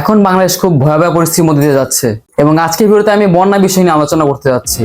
এখন বাংলাদেশ খুব ভয়াবহ পরিস্থিতির মধ্যে দিয়ে যাচ্ছে এবং আজকের ভিডিওতে আমি বন্যা বিষয় নিয়ে আলোচনা করতে যাচ্ছি।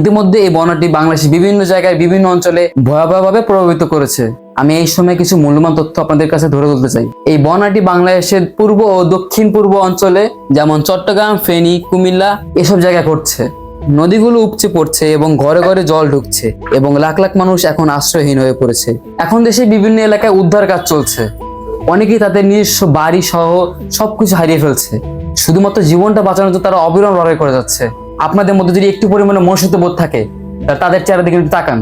ইতিমধ্যে এই বন্যাটি বাংলাদেশের বিভিন্ন জায়গায় বিভিন্ন অঞ্চলে ভয়াবহভাবে প্রভাবিত করেছে। আমি এই সময় কিছু মূল্যবান তথ্য আপনাদের কাছে ধরে তুলতে চাই। এই বন্যাটি বাংলাদেশের পূর্ব ও দক্ষিণ পূর্ব অঞ্চলে, যেমন চট্টগ্রাম, ফেনী, কুমিল্লা, এসব জায়গায় ঘটছে। নদীগুলো উপচে পড়ছে এবং ঘরে ঘরে জল ঢুকছে এবং লাখ লাখ মানুষ এখন আশ্রয়হীন হয়ে পড়েছে। এখন দেশে বিভিন্ন এলাকায় উদ্ধার কাজ চলছে। অনেকেই তাদের নিজস্ব বাড়ি সহ সবকিছু হারিয়ে ফেলছে। শুধুমাত্র জীবনটা বাঁচানোর জন্য তারা অবিরাম লড়াই করে যাচ্ছে। আপনাদের মধ্যে যদি একটু পরিমাণে মনুষ্যত্ব বোধ থাকে তাদের চেহারা দিকে তাকান।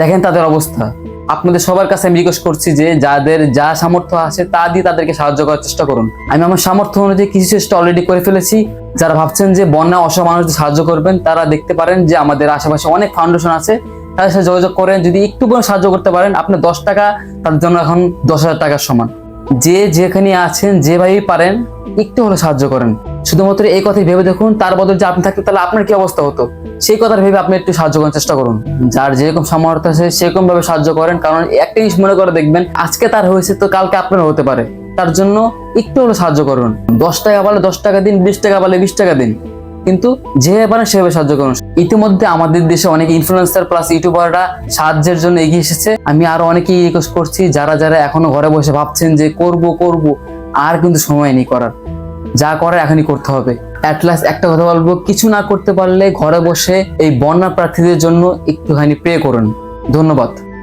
দেখেন তাদের অবস্থা। আপনাদের সবার কাছে আমি রিকোয়েস্ট করছি যে যাদের যা সামর্থ্য আছে তা দিয়ে তাদেরকে সাহায্য করার চেষ্টা করুন। আমি আমার সামর্থ্য অনুযায়ী কিছু চেষ্টা অলরেডি করে ফেলেছি। যারা ভাবছেন যে বন্যা অসহায় মানুষদের সাহায্য করবেন, তারা দেখতে পারেন যে আমাদের আশেপাশে অনেক ফাউন্ডেশন আছে। তাদের সাথে যোগাযোগ করেন যদি একটু কোনো সাহায্য করতে পারেন আপনার দশ টাকা, তাদের জন্য এখন দশ হাজার টাকার সমান। যে যেখানে আছেন, যেভাবেই পারেন, একটু হলে সাহায্য করেন। শুধুমাত্র এই কথাই ভেবে দেখুন, তার বদলে যে আপনি থাকতে তাহলে আপনার কি অবস্থা হতো? সেই কথা ভেবে আপনি একটু সাহায্য করার চেষ্টা করুন। যার যেরকম সামর্থ্য আছে সেরকম ভাবে সাহায্য করেন। কারণ একটা জিনিস মনে করে দেখবেন, আজকে তার হয়েছে তো কালকে আপনার হতে পারে। তার জন্য একটু হলে সাহায্য করুন। দশ টাকা পালে দশ টাকা দিন, বিশ টাকা পালে বিশ টাকা দিন। কিন্তু যেভাবে পারেন, সেভাবে সাহায্য করুন। ইতিমধ্যে আমাদের দেশে অনেক ইনফ্লুয়েন্সার প্লাস ইউটিউবাররা সাহায্যের জন্য এগিয়ে এসেছে। আমি আরও অনেকেই রিকোয়েস্ট করছি, যারা যারা এখনও ঘরে বসে ভাবছেন যে করব করব, আর কিন্তু সময় নেই করার। যা করার এখনই করতে হবে। অ্যাটলাস একটা কথা বলব, কিছু না করতে পারলে ঘরে বসে এই বন্যা প্রার্থীদের জন্য একটুখানি প্রে করুন। ধন্যবাদ।